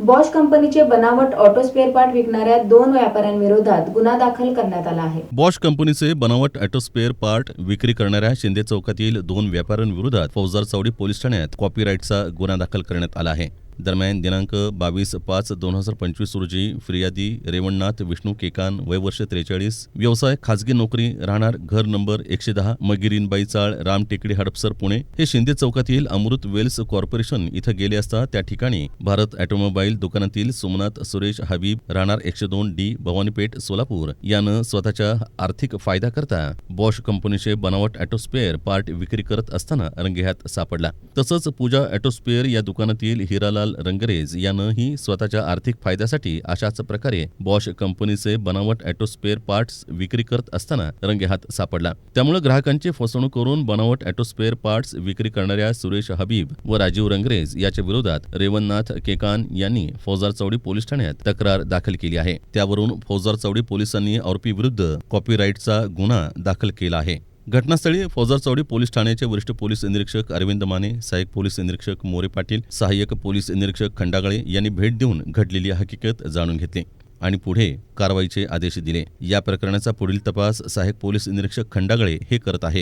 Bosch कंपनीचे बनावट auto spare part विकणाऱ्या दोन व्यापाऱ्यांविरोधात गुन्हा दाखल करण्यात आला आहे. बॉश कंपनीचे बनावट ऑटो स्पेअर पार्ट विक्री करणाऱ्या शिंदे चौकातील दोन व्यापाऱ्यांविरोधात फौजदार चौडी पोलीस ठाण्यात कॉपीराईटचा गुन्हा दाखल करण्यात आला आहे. दरम्यान दिनांक बावीस पाच दोन हजार पंचवीस रोजी फिर्यादी रेवणनाथ विष्णू केकान वय वर्ष त्रेचाळीस व्यवसाय खाजगी नोकरी राहणार घर नंबर एकशे दहा मगिरीनबाई चाळ राम टेकडी हडपसर पुणे हे शिंदे चौकातील अमृत वेल्स कॉर्पोरेशन इथं गेले असता त्या ठिकाणी भारत ऑटोमोबाईल दुकानातील सोमनाथ सुरेश हबीब राहणार एकशे दोन डी भवानीपेठ सोलापूर. यानं स्वतःच्या आर्थिक फायदा करता बॉश कंपनीचे बनावट ऑटोस्पेअर पार्ट विक्री करत असताना रंगेहात सापडला. तसंच पूजा ऑटोस्पेअर या दुकानातील हिरालाल रंगरेज यानंही स्वतःच्या आर्थिक फायद्यासाठी अशाच प्रकारे बॉश कंपनीचे बनावट ॲटोस्पेअर पार्ट्स विक्री करत असताना रंगेहात सापडला. त्यामुळे ग्राहकांची फसवणूक करून बनावट ॲटोस्पेअर पार्ट्स विक्री करणाऱ्या सुरेश हबीब व राजीव रंगरेज याच्या विरोधात रेवणनाथ केकान यांनी फौजार चौडी पोलीस ठाण्यात तक्रार दाखल केली आहे. त्यावरून फौजार चौडी पोलिसांनी आरोपीविरुद्ध कॉपीराईटचा गुन्हा दाखल केला आहे. घटनास्थळी फौजदार चौडी पोलीस ठाण्याचे वरिष्ठ पोलीस निरीक्षक अरविंद माने सहाय्यक पोलीस निरीक्षक मोरे पाटील सहाय्यक पोलीस निरीक्षक खंडागळे यांनी भेट देऊन घडलेली हकीकत जाणून घेतली आणि पुढे कारवाईचे आदेश दिले. या प्रकरणाचा पुढील तपास सहाय्यक पोलीस निरीक्षक खंडागळे हे करत आहेत.